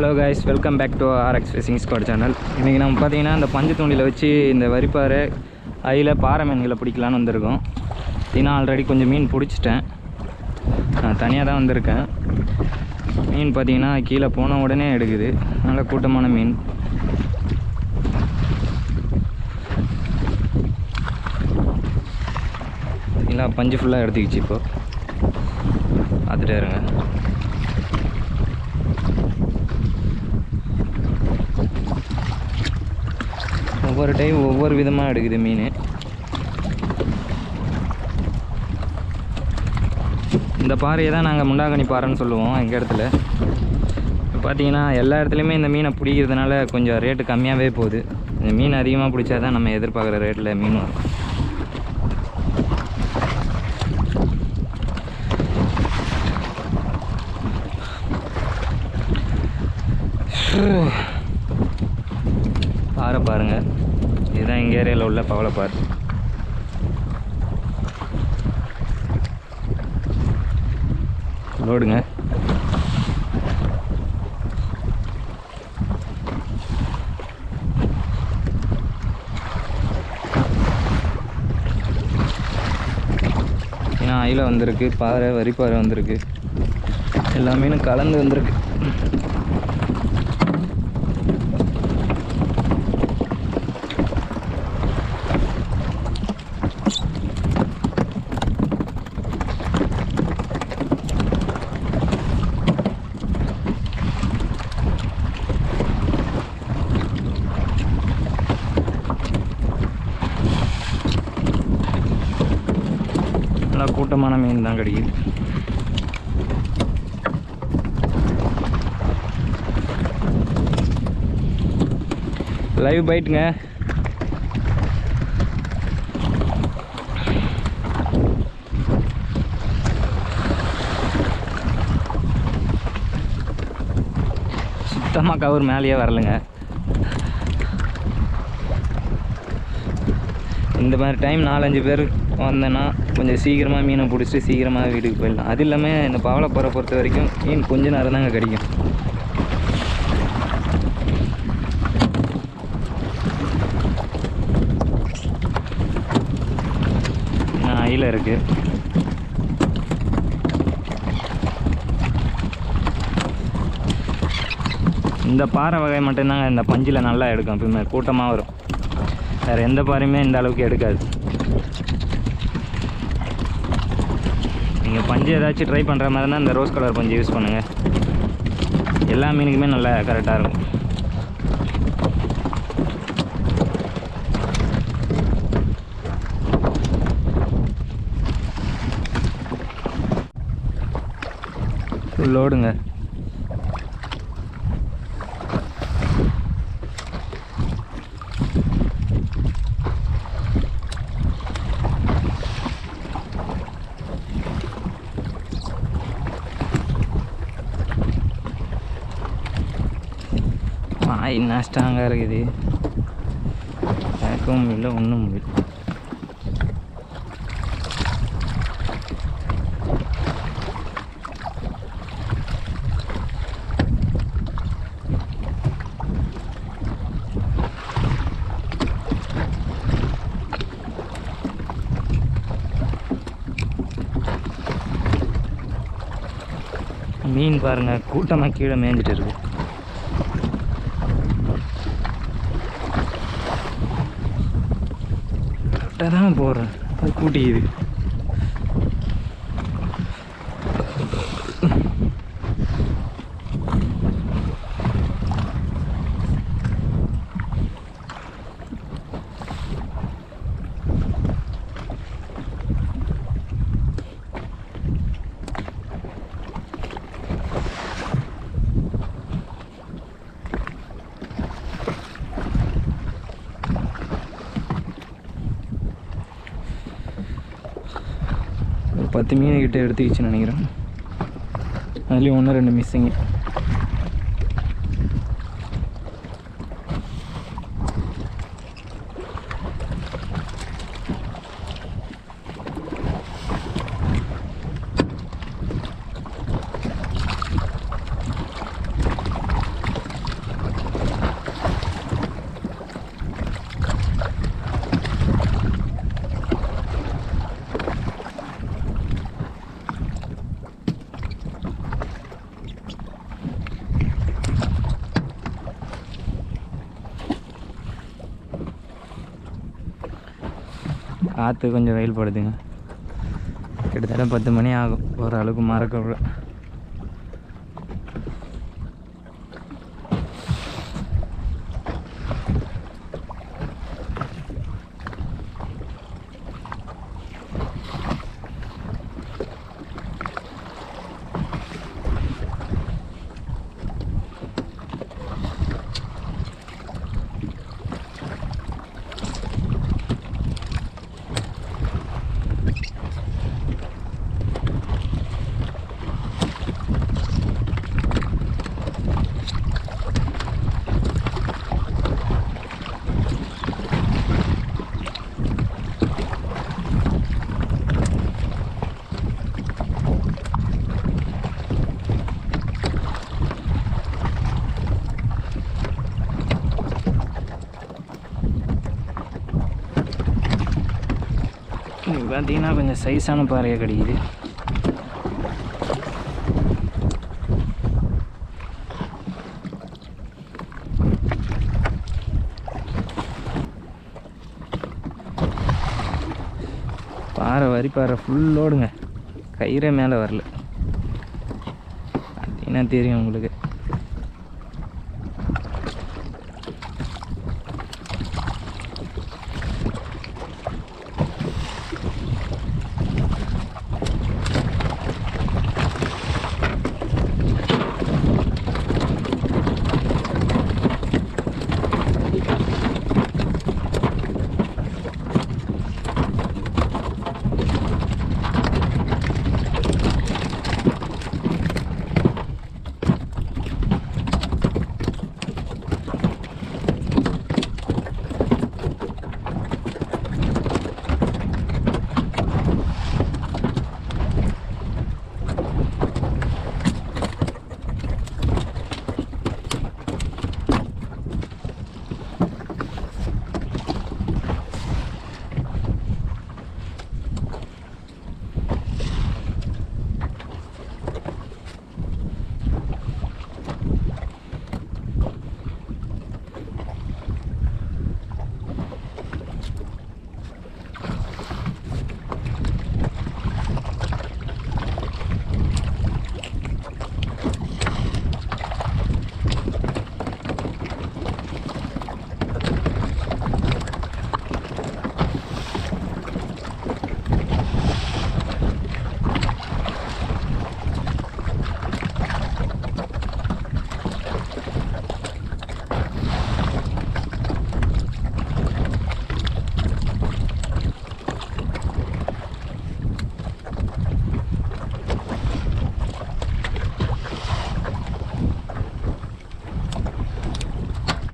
Hello guys welcome back to RX fishing squad channel இன்றைக்கி நம்ம பார்த்தீங்கன்னா இந்த பஞ்சு தூண்டியில் வச்சு இந்த வரிப்பாறை அதில் பாறை மீன்களை பிடிக்கலான்னு வந்திருக்கோம். ஏன்னா ஆல்ரெடி கொஞ்சம் மீன் பிடிச்சிட்டேன். நான் தனியாக தான் வந்திருக்கேன். மீன் பார்த்தீங்கன்னா கீழே போன உடனே எடுக்குது. நல்ல கூட்டமான மீன். இல்லை பஞ்சு ஃபுல்லாக எடுத்துக்கிச்சு இப்போது பார்த்துட்டே இருங்க. ஒவ்வொரு டைம் ஒவ்வொரு விதமாக எடுக்குது மீன். இந்த பாறையை தான் நாங்கள் முண்டாகனி பாறைன்னு சொல்லுவோம் எங்கள் இடத்துல. இப்போ பார்த்தீங்கன்னா எல்லா இடத்துலையுமே இந்த மீனை பிடிக்கிறதுனால கொஞ்சம் ரேட்டு கம்மியாகவே போகுது. இந்த மீன் அதிகமாக பிடிச்சா தான் நம்ம எதிர்பார்க்குற ரேட்டில் மீன் வரும். Ugh. ஏரியாவில் உள்ள பவளப்பார் லோடுங்க. ஏன்னா அயில வந்திருக்கு பாறை வரிப்பாறை வந்திருக்கு. எல்லா மீனும் கலந்து வந்திருக்கு நல்லா கூட்டமான மீன் தான் கிடைக்குது. லைவ் பைட்டுங்க சுத்தமாக கவர் மேலேயே வரலைங்க. இந்த மாதிரி டைம் நாலஞ்சு பேர் வந்தேன்னா கொஞ்சம் சீக்கிரமாக மீனை பிடிச்சிட்டு சீக்கிரமாக வீட்டுக்கு போயிடலாம். அது இல்லாமல் இந்த பவளப்பறை பொறுத்த வரைக்கும் மீன் கொஞ்ச நேரம் தாங்க கிடைக்கும். அயில் இருக்குது இந்த பாறை வகை மட்டும்தாங்க இந்த பஞ்சில் நல்லா எடுக்கும். எப்பவுமே கூட்டமாக வரும். வேறு எந்த பாறையுமே இந்த அளவுக்கு எடுக்காது. நீங்கள் பஞ்சு ஏதாச்சும் ட்ரை பண்ணுற மாதிரி இருந்தால் இந்த ரோஸ் கலர் பஞ்சு யூஸ் பண்ணுங்கள் எல்லா மீனுக்குமே நல்லா கரெக்டாக இருக்கும். லோடுங்க வாய் என்ன ஸ்ட்ராங்காக இருக்குது. கேட்கவும் இல்லை ஒன்றும் முடியல மீன் பாருங்க கூட்டமாக கீழே மேய்ஞ்சிட்டு இருக்கு. கரெக்டாக தான் போடுறேன் அது கூட்டிக்குது பத்து மீன் எடுத்துக்கிச்சுன்னு நினைக்கிறேன். அதுலேயும் ஒன்று ரெண்டு மிஸ்ஸிங்கு காற்று கொஞ்சம் வெயில் படுதுங்க. கிட்டத்தட்ட பத்து மணி ஆகும். ஓரளவுக்கு மறக்க இங்கே பார்த்தீங்கன்னா கொஞ்சம் சைஸான பாறையாக கிடைக்குது பாறை வரி பாறை ஃபுல்லோடுங்க கயிறே மேலே வரல. பார்த்தீங்கன்னா தெரியும் உங்களுக்கு.